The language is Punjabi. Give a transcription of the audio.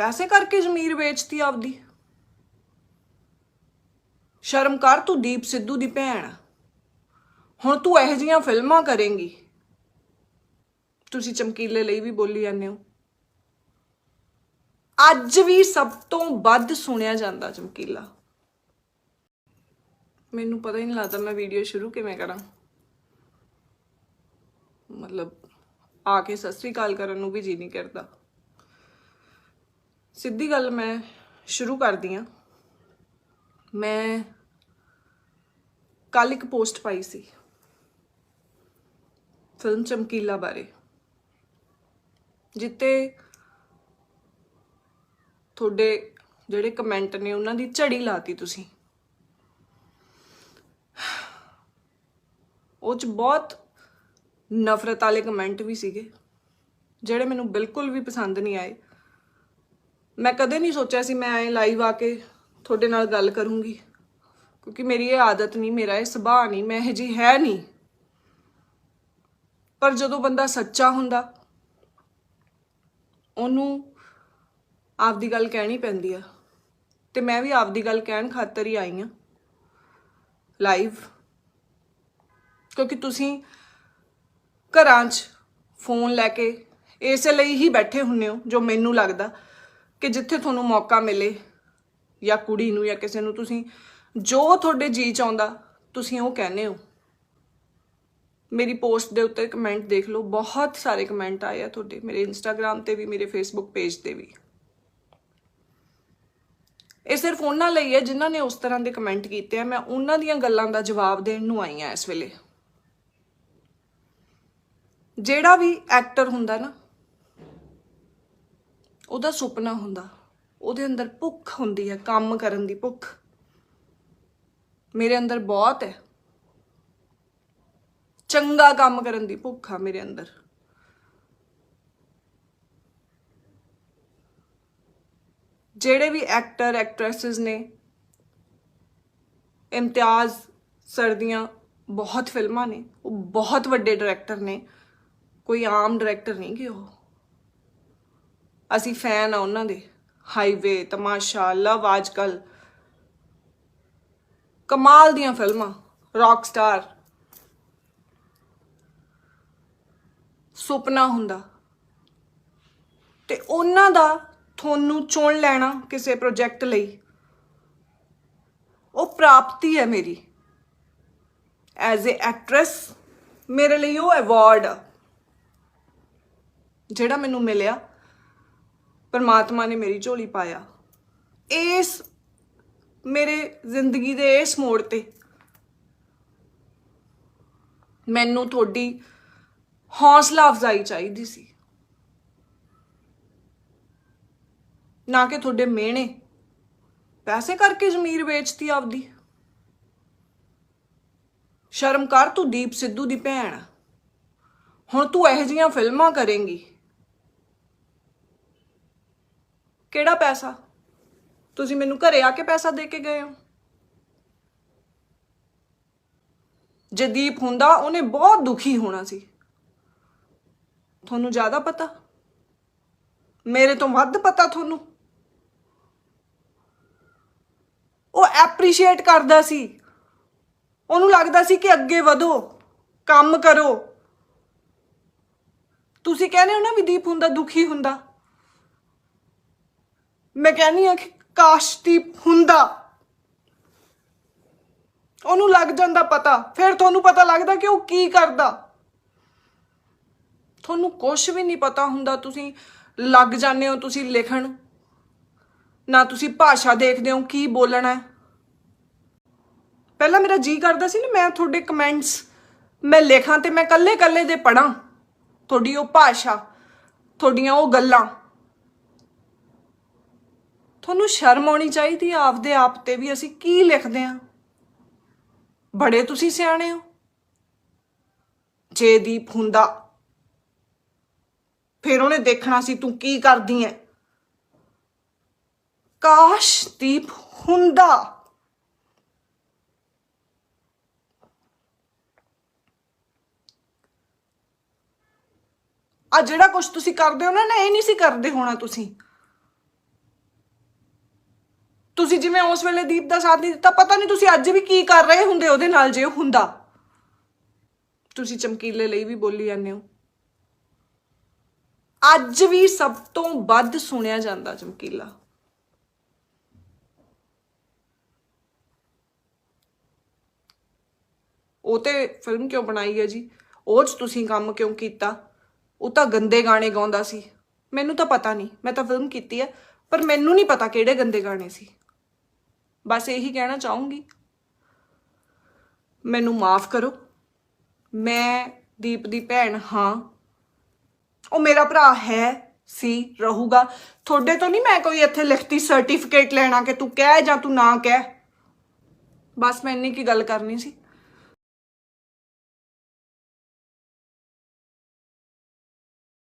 ਪੈਸੇ ਕਰਕੇ ਜ਼ਮੀਰ ਵੇਚਤੀ ਆਪਦੀ। ਸ਼ਰਮ ਕਰ ਤੂੰ ਦੀਪ ਸਿੱਧੂ ਦੀ ਭੈਣ। ਹੁਣ ਤੂੰ ਇਹੋ ਜਿਹੀਆਂ ਫਿਲਮਾਂ ਕਰੇਂਗੀ। ਤੁਸੀਂ ਚਮਕੀਲੇ ਲਈ ਵੀ ਬੋਲੀ ਜਾਂਦੇ ਹੋ। ਅੱਜ ਵੀ ਸਭ ਤੋਂ ਵੱਧ ਸੁਣਿਆ ਜਾਂਦਾ ਚਮਕੀਲਾ। ਮੈਨੂੰ ਪਤਾ ਹੀ ਨਹੀਂ ਲੱਗਦਾ ਮੈਂ ਵੀਡੀਓ ਸ਼ੁਰੂ ਕਿਵੇਂ ਕਰਾਂ। ਮਤਲਬ ਆ ਕੇ ਸਤਿ ਸ੍ਰੀ ਅਕਾਲ ਕਰਨ ਨੂੰ ਵੀ ਜੀ ਨਹੀਂ ਕਰਦਾ। ਸਿੱਧੀ ਗੱਲ ਮੈਂ ਸ਼ੁਰੂ ਕਰਦੀ ਆ ਮੈਂ ਕੱਲ ਇੱਕ ਪੋਸਟ ਪਾਈ ਸੀ। ਫਿਲਮ ਚਮਕੀਲਾ ਬਾਰੇ। ਜਿੱਤੇ ਤੁਹਾਡੇ ਜਿਹੜੇ ਕਮੈਂਟ ਨੇ, ਉਹਨਾਂ ਦੀ ਝੜੀ ਲਾਤੀ ਤੁਸੀਂ। ਉਹ ਚ ਬਹੁਤ ਨਫ਼ਰਤ ਵਾਲੇ ਕਮੈਂਟ ਵੀ ਸੀਗੇ, ਜਿਹੜੇ ਮੈਨੂੰ ਬਿਲਕੁਲ ਵੀ ਪਸੰਦ ਨਹੀਂ ਆਏ। ਮੈਂ ਕਦੇ ਨਹੀਂ ਸੋਚਿਆ ਸੀ ਮੈਂ ਐਂ ਲਾਈਵ ਆ ਕੇ ਤੁਹਾਡੇ ਨਾਲ ਗੱਲ ਕਰੂੰਗੀ, ਕਿਉਂਕਿ ਮੇਰੀ ਇਹ ਆਦਤ ਨਹੀਂ, ਮੇਰਾ ਇਹ ਸੁਭਾਅ ਨਹੀਂ, ਮੈਂ ਇਹ ਜੀ ਹੈ ਨਹੀਂ। ਪਰ ਜਦੋਂ ਬੰਦਾ ਸੱਚਾ ਹੁੰਦਾ, ਉਹਨੂੰ ਆਪਦੀ ਗੱਲ ਕਹਿਣੀ ਪੈਂਦੀ ਆ। ਤੇ ਮੈਂ ਵੀ ਆਪਦੀ ਗੱਲ ਕਹਿਣ ਖਾਤਰ ਹੀ ਆਈ ਆ ਲਾਈਵ ਕਿਉਂਕਿ ਤੁਸੀਂ ਘਰਾਂ 'ਚ ਫੋਨ ਲੈ ਕੇ ਇਸੇ ਲਈ ਹੀ ਬੈਠੇ ਹੁੰਨੇ ਹੋ, ਜੋ ਮੈਨੂੰ ਲੱਗਦਾ। ਕਿ ਜਿੱਥੇ ਤੁਹਾਨੂੰ ਮੌਕਾ ਮਿਲੇ ਜਾਂ ਕੁੜੀ ਨੂੰ ਜਾਂ ਕਿਸੇ ਨੂੰ ਤੁਸੀਂ ਜੋ ਤੁਹਾਡੇ ਜੀ ਚ ਆਉਂਦਾ ਤੁਸੀਂ ਉਹ ਕਹਿੰਦੇ ਹੋ। ਮੇਰੀ ਪੋਸਟ ਦੇ ਉੱਤੇ ਕਮੈਂਟ ਦੇਖ ਲਓ, ਬਹੁਤ ਸਾਰੇ ਕਮੈਂਟ ਆਏ ਆ ਤੁਹਾਡੇ, ਮੇਰੇ ਇੰਸਟਾਗ੍ਰam ਤੇ ਵੀ, ਮੇਰੇ ਫੇਸਬੁੱਕ ਪੇਜ ਤੇ ਵੀ। ਇਹ ਸਿਰਫ ਉਹਨਾਂ ਲਈ ਹੈ ਜਿਨ੍ਹਾਂ ਨੇ ਉਸ ਤਰ੍ਹਾਂ ਦੇ ਕਮੈਂਟ ਕੀਤੇ ਆ। ਮੈਂ ਉਹਨਾਂ ਦੀਆਂ ਗੱਲਾਂ ਦਾ ਜਵਾਬ ਦੇਣ ਨੂੰ ਆਈ ਆ ਇਸ ਵੇਲੇ। ਜਿਹੜਾ ਵੀ ਐਕਟਰ ਹੁੰਦਾ ਨਾ ਉਹਦਾ ਸੁਪਨਾ ਹੁੰਦਾ। ਉਹਦੇ ਅੰਦਰ ਭੁੱਖ ਹੁੰਦੀ ਹੈ, ਕੰਮ ਕਰਨ ਦੀ ਭੁੱਖ। ਮੇਰੇ ਅੰਦਰ ਬਹੁਤ ਹੈ। ਚੰਗਾ ਕੰਮ ਕਰਨ ਦੀ ਭੁੱਖ ਆ ਮੇਰੇ ਅੰਦਰ। ਜਿਹੜੇ ਵੀ ਐਕਟਰ ਐਕਟ੍ਰੈਸਸ ਨੇ, ਇਮਤਿਆਜ਼ ਸਰਦੀਆਂ ਬਹੁਤ ਫਿਲਮਾਂ ਨੇ। ਉਹ ਬਹੁਤ ਵੱਡੇ ਡਾਇਰੈਕਟਰ ਨੇ। ਕੋਈ ਆਮ ਡਾਇਰੈਕਟਰ ਨਹੀਂ ਕਿ ਉਹ। ਅਸੀਂ ਫੈਨ ਆ ਉਹਨਾਂ ਦੇ। ਹਾਈਵੇ, ਤਮਾਸ਼ਾ, ਲਵ ਅੱਜਕੱਲ ਕਮਾਲ ਦੀਆਂ ਫਿਲਮਾਂ, ਰੌਕ ਸਟਾਰ। ਸੁਪਨਾ ਹੁੰਦਾ। ਤੇ ਉਹਨਾਂ ਦਾ ਤੁਹਾਨੂੰ ਚੁਣ ਲੈਣਾ ਕਿਸੇ ਪ੍ਰੋਜੈਕਟ ਲਈ, ਉਹ ਪ੍ਰਾਪਤੀ ਹੈ ਮੇਰੀ। ਐਜ਼ ਅ ਐਕਟ੍ਰੈਸ ਮੇਰੇ ਲਈ ਉਹ ਅਵਾਰਡ ਆ, ਜਿਹੜਾ ਮੈਨੂੰ ਮਿਲਿਆ। ਪਰਮਾਤਮਾ ਨੇ ਮੇਰੀ ਝੋਲੀ ਪਾਇਆ। ਇਸ ਮੇਰੇ ਜ਼ਿੰਦਗੀ ਦੇ ਇਸ ਮੋੜ ਤੇ ਮੈਨੂੰ ਤੁਹਾਡੀ ਹੌਸਲਾ ਅਫਜ਼ਾਈ ਚਾਹੀਦੀ ਸੀ। ਨਾ ਕਿ ਤੁਹਾਡੇ ਮਿਹਣੇ। ਪੈਸੇ ਕਰਕੇ ਜ਼ਮੀਰ ਵੇਚਤੀ ਆਪਦੀ। ਸ਼ਰਮ ਕਰ ਤੂੰ ਦੀਪ ਸਿੱਧੂ ਦੀ ਭੈਣ। ਹੁਣ ਤੂੰ ਇਹੋ ਜਿਹੀਆਂ ਫਿਲਮਾਂ ਕਰੇਂਗੀ। ਕਿਹੜਾ ਪੈਸਾ? ਤੁਸੀਂ ਮੈਨੂੰ ਘਰੇ ਆ ਕੇ ਪੈਸਾ ਦੇ ਕੇ ਗਏ ਹੋ। ਜੇ ਦੀਪ ਹੁੰਦਾ, ਉਹਨੇ ਬਹੁਤ ਦੁਖੀ ਹੋਣਾ ਸੀ। ਤੁਹਾਨੂੰ ਜ਼ਿਆਦਾ ਪਤਾ? ਮੇਰੇ ਤੋਂ ਵੱਧ ਪਤਾ ਤੁਹਾਨੂੰ? ਉਹ ਐਪਰੀਸ਼ੀਏਟ ਕਰਦਾ ਸੀ। ਉਹਨੂੰ ਲੱਗਦਾ ਸੀ ਕਿ ਅੱਗੇ ਵਧੋ, ਕੰਮ ਕਰੋ। ਤੁਸੀਂ ਕਹਿੰਦੇ ਹੋ ਨਾ ਵੀ ਦੀਪ ਹੁੰਦਾ, ਦੁਖੀ ਹੁੰਦਾ। ਮੈਂ ਕਹਿੰਦੀ ਆ ਕਿ ਕਾਸ਼ਦੀਪ ਹੁੰਦਾ। ਉਹਨੂੰ ਲੱਗ ਜਾਂਦਾ ਪਤਾ। ਫਿਰ ਤੁਹਾਨੂੰ ਪਤਾ ਲੱਗਦਾ ਕਿ ਉਹ ਕੀ ਕਰਦਾ। ਤੁਹਾਨੂੰ ਕੁਝ ਵੀ ਨਹੀਂ ਪਤਾ ਹੁੰਦਾ। ਤੁਸੀਂ ਲੱਗ ਜਾਂਦੇ ਹੋ ਤੁਸੀਂ ਲਿਖਣ। ਨਾ ਤੁਸੀਂ ਭਾਸ਼ਾ ਦੇਖਦੇ ਹੋ ਕੀ ਬੋਲਣਾ ਹੈ। ਪਹਿਲਾਂ ਮੇਰਾ ਜੀ ਕਰਦਾ ਸੀ ਨਾ, ਮੈਂ ਤੁਹਾਡੇ ਕਮੈਂਟਸ ਮੈਂ ਲਿਖਾਂ ਤੇ ਮੈਂ ਕੱਲੇ ਕੱਲੇ ਦੇ ਪੜਾਂ ਤੁਹਾਡੀ ਉਹ ਭਾਸ਼ਾ, ਤੁਹਾਡੀਆਂ ਉਹ ਗੱਲਾਂ। ਤੁਹਾਨੂੰ ਸ਼ਰਮ ਆਉਣੀ ਚਾਹੀਦੀ ਆ, ਆਪਦੇ ਆਪ ਤੇ ਵੀ ਅਸੀਂ ਕੀ ਲਿਖਦੇ ਆ? ਬੜੇ ਤੁਸੀਂ ਸਿਆਣੇ ਹੋ। ਜੇ ਦੀਪ ਹੁੰਦਾ, ਫਿਰ ਉਹਨੇ ਦੇਖਣਾ ਸੀ ਤੂੰ ਕੀ ਕਰਦੀ ਐ। ਕਾਸ਼ ਦੀਪ ਹੁੰਦਾ। ਆ ਜਿਹੜਾ ਕੁਝ ਤੁਸੀਂ ਕਰਦੇ ਹੋ ਨਾ ਨਾ ਇਹ ਨਹੀਂ ਸੀ ਕਰਦੇ ਹੋਣਾ ਤੁਸੀਂ। ਤੁਸੀਂ ਜਿਵੇਂ ਉਸ ਵੇਲੇ ਦੀਪ ਦਾ ਸਾਥ ਨਹੀਂ ਦਿੱਤਾ, ਪਤਾ ਨਹੀਂ ਤੁਸੀਂ ਅੱਜ ਵੀ ਕੀ ਕਰ ਰਹੇ ਹੁੰਦੇ ਉਹਦੇ ਨਾਲ ਜੇ ਉਹ ਹੁੰਦਾ। ਤੁਸੀਂ ਚਮਕੀਲੇ ਲਈ ਵੀ ਬੋਲੀ ਜਾਂਦੇ ਹੋ। ਅੱਜ ਵੀ ਸਭ ਤੋਂ ਵੱਧ ਸੁਣਿਆ ਜਾਂਦਾ ਚਮਕੀਲਾ। ਉਹ ਤੇ ਫਿਲਮ ਕਿਉਂ ਬਣਾਈ ਹੈ ਜੀ? ਉਹ 'ਚ ਤੁਸੀਂ ਕੰਮ ਕਿਉਂ ਕੀਤਾ? ਉਹ ਤਾਂ ਗੰਦੇ ਗਾਣੇ ਗਾਉਂਦਾ ਸੀ। ਮੈਨੂੰ ਤਾਂ ਪਤਾ ਨਹੀਂ, ਮੈਂ ਤਾਂ ਫਿਲਮ ਕੀਤੀ ਹੈ, ਪਰ ਮੈਨੂੰ ਨਹੀਂ ਪਤਾ ਕਿਹੜੇ ਗੰਦੇ ਗਾਣੇ ਸੀ। ਬਸ ਇਹੀ ਕਹਿਣਾ ਚਾਹੂੰਗੀ। ਮੈਨੂੰ ਮਾਫ ਕਰੋ। ਮੈਂ ਦੀਪ ਦੀ ਭੈਣ ਹਾਂ। ਉਹ ਮੇਰਾ ਭਰਾ ਹੈ, ਸੀ, ਰਹੂਗਾ। ਤੁਹਾਡੇ ਤੋਂ ਨਹੀਂ ਮੈਂ ਕੋਈ ਇੱਥੇ ਲਿਖਤੀ ਸਰਟੀਫਿਕੇਟ ਲੈਣਾ ਕਿ ਤੂੰ ਕਹਿ ਜਾਂ ਤੂੰ ਨਾ ਕਹਿ। ਬਸ ਮੈਂ ਇੰਨੀ ਕੀ ਗੱਲ ਕਰਨੀ ਸੀ।